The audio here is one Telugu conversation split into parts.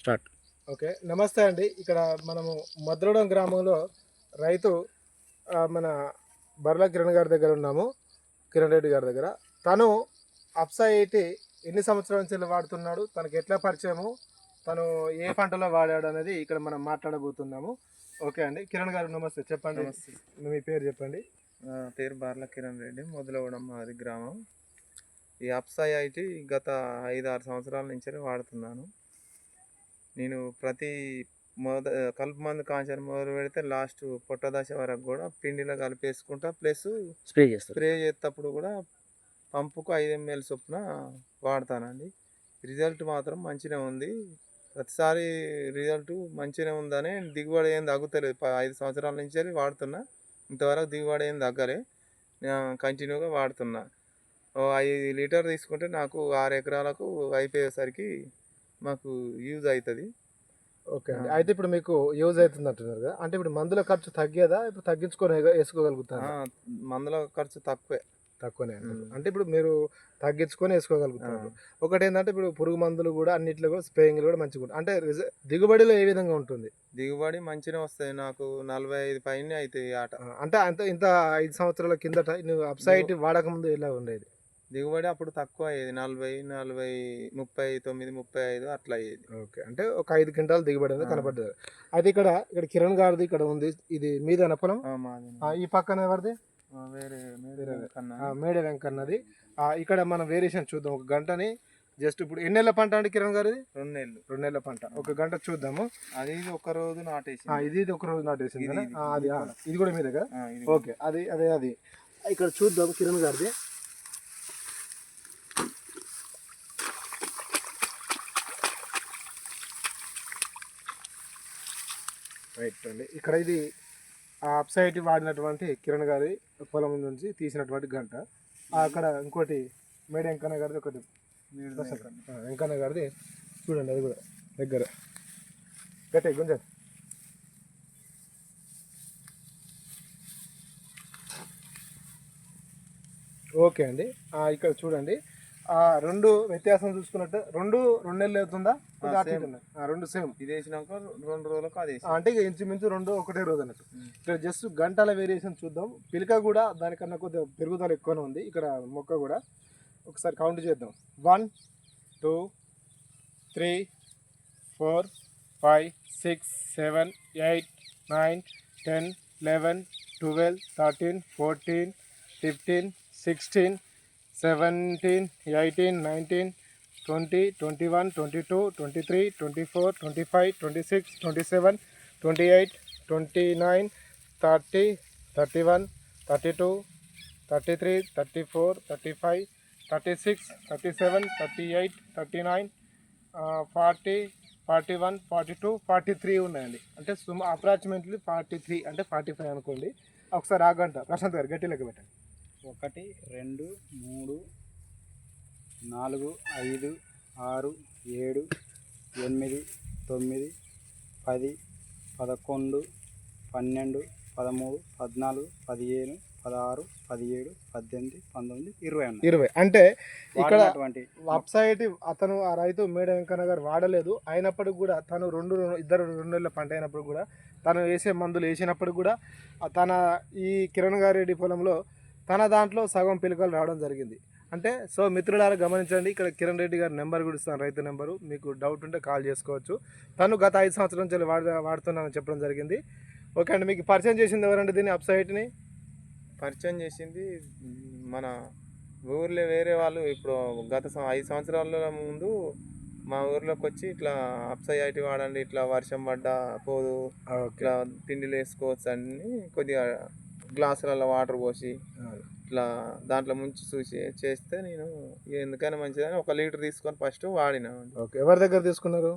స్టార్ట్. ఓకే నమస్తే అండి. ఇక్కడ మనము మద్రోడం గ్రామంలో రైతు మన బర్ల కిరణ్ గారి దగ్గర ఉన్నాము కిరణ్ రెడ్డి గారి దగ్గర. తను అప్సా ఎయిటీ ఎన్ని సంవత్సరాల నుంచి వాడుతున్నాడు తనకి ఎట్లా పరిచయము తను ఏ పంటలో వాడాడు అనేది ఇక్కడ మనం మాట్లాడబోతున్నాము. ఓకే అండి కిరణ్ గారు నమస్తే చెప్పండి. నమస్తే. మీ పేరు చెప్పండి. నా పేరు బార్ల కిరణ్ రెడ్డి మొదలవడం మాది గ్రామం. ఈ అప్సాయి ఐటి గత ఐదు ఆరు సంవత్సరాల నుంచి వాడుతున్నాను. నేను ప్రతి మొద కలుపు మందు కాంచారు మొదలు పెడితే లాస్ట్ పొట్ట దశ వరకు కూడా పిండిలో కలిపేసుకుంటా ప్లస్ స్ప్రే చేస్తారు. స్ప్రే చేసేటప్పుడు కూడా పంపుకు ఐదు ఎంఎల్ చొప్పున వాడతానండి. రిజల్ట్ మాత్రం మంచిగా ఉంది. ప్రతిసారి రిజల్ట్ మంచిగా ఉందని దిగుబడి ఏం తగ్గుతలేదు. ఐదు సంవత్సరాల నుంచి వాడుతున్నా. ఇంతవరకు దిగుబడి ఏం తగ్గలే. కంటిన్యూగా వాడుతున్నా. ఓ ఐదు లీటర్ తీసుకుంటే నాకు ఆరు ఎకరాలకు అయిపోయేసరికి మాకు యూజ్ అవుతుంది. ఓకే అండి. అయితే ఇప్పుడు మీకు యూజ్ అవుతుంది అంటున్నారు కదా. అంటే ఇప్పుడు మందుల ఖర్చు తగ్గేదా ఇప్పుడు తగ్గించుకొని వేసుకోగలుగుతారు? మందుల ఖర్చు తక్కువే. తక్కువనే. అంటే ఇప్పుడు మీరు తగ్గించుకొని వేసుకోగలుగుతారు ఒకటి ఏంటంటే ఇప్పుడు పురుగు మందులు కూడా అన్నిట్లో కూడా స్ప్రేయింగ్ కూడా మంచిగా ఉంటుంది అంటే దిగుబడిలో ఏ విధంగా ఉంటుంది? దిగుబడి మంచిగా వస్తాయి. నాకు నలభై ఐదు పైన అవుతాయి ఆట. అంటే అంత ఇంత ఐదు సంవత్సరాల కిందట నువ్వు అప్సైట్ వాడక ముందు ఎలా ఉండేది? దిగుబడి అప్పుడు తక్కువ అయ్యేది. నలభై నలభై ముప్పై తొమ్మిది ముప్పై ఐదు అట్లా అయ్యేది. ఓకే. అంటే ఒక ఐదు క్వింటాలు దిగుబడి అనేది ఆ. కనపడ్డది. అయితే ఇక్కడ ఇక్కడ కిరణ్ గారిది ఇక్కడ ఉంది. ఇది మీదేనా పొలం మాది ఆ, ఈ పక్కన ఎవరిది? వేరే మేడే వెంకన్నది. ఇక్కడ మనం వేరియేషన్ చూద్దాం. ఒక గంటని జస్ట్ ఇప్పుడు ఎన్ని నెలల పంట అండి కిరణ్ గారిది? రెండు నెలలు. రెండు నెలల పంట. ఒక గంట చూద్దాము. అది ఇది ఒక రోజు నాటేసి ఇది ఇది ఒక రోజు నాటేసింది అది ఇది కూడా. మీ దగ్గర ఓకే. అది అదే అది. ఇక్కడ చూద్దాం కిరణ్ గారిది. రైట్ అండి. ఇక్కడ ఇది ఆ అప్సైట్ వాడినటువంటి కిరణ్ గారి పొలం నుంచి తీసినటువంటి గంట. అక్కడ ఇంకోటి మేడ వెంకన్న గారిది ఒకటి. వెంకన్న గారిది చూడండి అది కూడా దగ్గర. గట్టే గుంజండి ఓకే అండి. ఇక్కడ చూడండి. రెండు వ్యత్యాసం చూసుకున్నట్టు రెండు రెండు నెలలు అవుతుందా? రెండు సేమ్. ఇది వేసినాక రెండు రోజులకు అది అంటే ఇక ఇంచుమించు రెండు ఒకటే రోజు అన్నట్టు. ఇక్కడ జస్ట్ గంటల వేరియేషన్ చూద్దాం. పిలక కూడా దానికన్నా కొద్దిగా పెరుగుదల ఎక్కువనే ఉంది. ఇక్కడ మొక్క కూడా ఒకసారి కౌంట్ చేద్దాం. One two three four five six seven eight nine ten eleven twelve thirteen fourteen fifteen sixteen seventeen eighteen nineteen twenty twenty one twenty two twenty three twenty four twenty five twenty six twenty seven twenty eight twenty nine thirty thirty one thirty two thirty three thirty four thirty five thirty six thirty seven thirty eight thirty nine forty forty one forty two forty three ఉన్నాయండి. అంటే సుమ అప్రాక్సిమేట్లీ ఫార్టీ త్రీ అంటే ఫార్టీ ఫైవ్ అనుకోండి. ఒకసారి ఆగంట ప్రశాంత్ గారు గట్టి లెక్క పెట్టండి. ఒకటి రెండు మూడు నాలుగు ఐదు ఆరు ఏడు ఎనిమిది తొమ్మిది పది పదకొండు పన్నెండు పదమూడు పద్నాలుగు పదిహేను పదహారు పదిహేడు పద్దెనిమిది పంతొమ్మిది ఇరవై ఇరవై. అంటే ఇక్కడ వెబ్సైట్ అతను ఆ రైతు మేడ వెంకన్న గారు వాడలేదు. అయినప్పటికి కూడా తను రెండు ఇద్దరు రెండు నెలల పంట అయినప్పుడు కూడా తను వేసే మందులు వేసినప్పుడు కూడా తన ఈ కిరణ్ గారెడ్డి పొలంలో తన దాంట్లో సగం పిలకలు రావడం జరిగింది. అంటే సో మిత్రులారా గమనించండి ఇక్కడ కిరణ్ రెడ్డి గారి నెంబర్ కూడా ఇస్తాను రైతు నెంబరు. మీకు డౌట్ ఉంటే కాల్ చేసుకోవచ్చు. తను గత ఐదు సంవత్సరాల నుంచి వాడ వాడుతున్నానని చెప్పడం జరిగింది. ఓకే అండి మీకు పరిచయం చేసింది ఎవరండి దీన్ని వెబ్సైట్ని పరిచయం చేసింది మన ఊర్లో వేరే వాళ్ళు. ఇప్పుడు గత ఐదు సంవత్సరాల ముందు మా ఊర్లోకి వచ్చి ఇట్లా అప్సై ఐటి వాడండి ఇట్లా వర్షం పడ్డా పోదు ఇట్లా పిండిలు వేసుకోవచ్చు అని కొద్దిగా గ్లాసులలో వాటర్ పోసి ఇట్లా దాంట్లో ముంచి చూసి చేస్తే నేను ఎందుకైనా మంచిదని ఒక లీటర్ తీసుకొని ఫస్ట్ వాడిన. ఓకే. ఎవరి దగ్గర తీసుకున్నారు?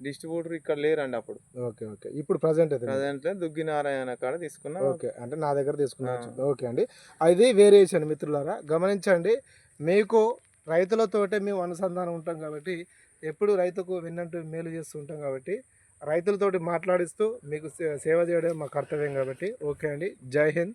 డిస్ట్రిబ్యూటర్ ఇక్కడ లేరండి అప్పుడు. Okay okay. ఇప్పుడు ప్రజెంట్ అయితే ప్రజెంట్లో దుగ్గి నారాయణ కాడ తీసుకున్నా. ఓకే. అంటే నా దగ్గర తీసుకున్నాను. ఓకే అండి. అది వేరియేషన్ మిత్రులారా గమనించండి. మీకు రైతులతోటే మేము అనుసంధానం ఉంటాం కాబట్టి ఎప్పుడు రైతుకు విన్నట్టు మేలు చేస్తూ ఉంటాం కాబట్టి రైతులతోటి మాట్లాడిస్తూ మీకు సే- సేవ చేయడం మా కర్తవ్యం కాబట్టి ఓకే అండి. జై హింద్.